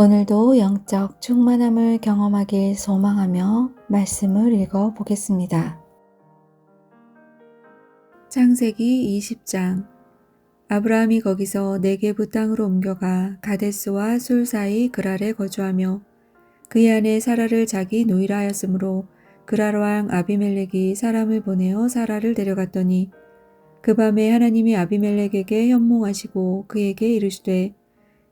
오늘도 영적 충만함을 경험하길 소망하며 말씀을 읽어 보겠습니다. 창세기 20장 아브라함이 거기서 네게부 땅으로 옮겨가 가데스와 술 사이 그랄에 거주하며 그의 아내 사라를 자기 노이라 하였으므로 그랄 왕 아비멜렉이 사람을 보내어 사라를 데려갔더니 그 밤에 하나님이 아비멜렉에게 현몽하시고 그에게 이르시되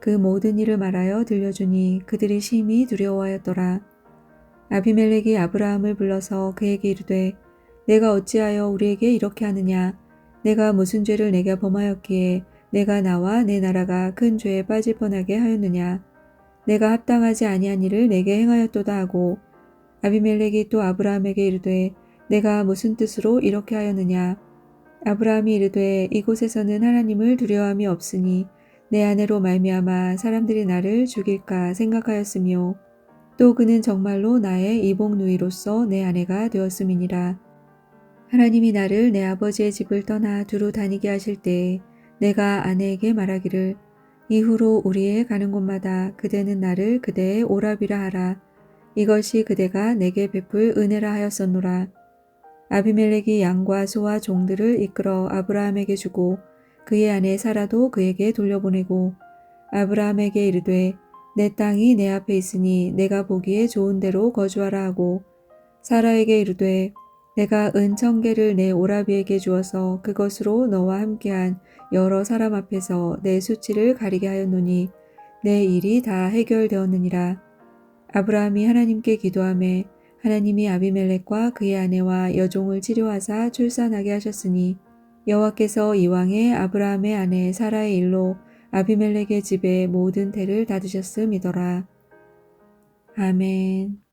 그 모든 일을 말하여 들려주니 그들이 심히 두려워하였더라. 아비멜렉이 아브라함을 불러서 그에게 이르되 내가 어찌하여 우리에게 이렇게 하느냐? 내가 무슨 죄를 내가 범하였기에 내가 나와 내 나라가 큰 죄에 빠질 뻔하게 하였느냐? 내가 합당하지 아니한 일을 내게 행하였도다 하고 아비멜렉이 또 아브라함에게 이르되 내가 무슨 뜻으로 이렇게 하였느냐? 아브라함이 이르되 이곳에서는 하나님을 두려워함이 없으니 내 아내로 말미암아 사람들이 나를 죽일까 생각하였으며 또 그는 정말로 나의 이복 누이로서 내 아내가 되었음이니라 하나님이 나를 내 아버지의 집을 떠나 두루 다니게 하실 때에 내가 아내에게 말하기를 이후로 우리의 가는 곳마다 그대는 나를 그대의 오랍이라 하라 이것이 그대가 내게 베풀 은혜라 하였었노라. 아비멜렉이 양과 소와 종들을 이끌어 아브라함에게 주고 그의 아내 사라도 그에게 돌려보내고 아브라함에게 이르되 내 땅이 내 앞에 있으니 내가 보기에 좋은 대로 거주하라 하고 사라에게 이르되 내가 은 천 개를 내 오라비에게 주어서 그것으로 너와 함께한 여러 사람 앞에서 내 수치를 가리게 하였노니 내 일이 다 해결되었느니라. 아브라함이 하나님께 기도함에 하나님이 아비멜렉과 그의 아내와 여종을 치료하사 출산하게 하셨으니 여호와께서 이왕에 아브라함의 아내 사라의 일로 아비멜렉의 집에 모든 태를 닫으셨음이더라. 아멘.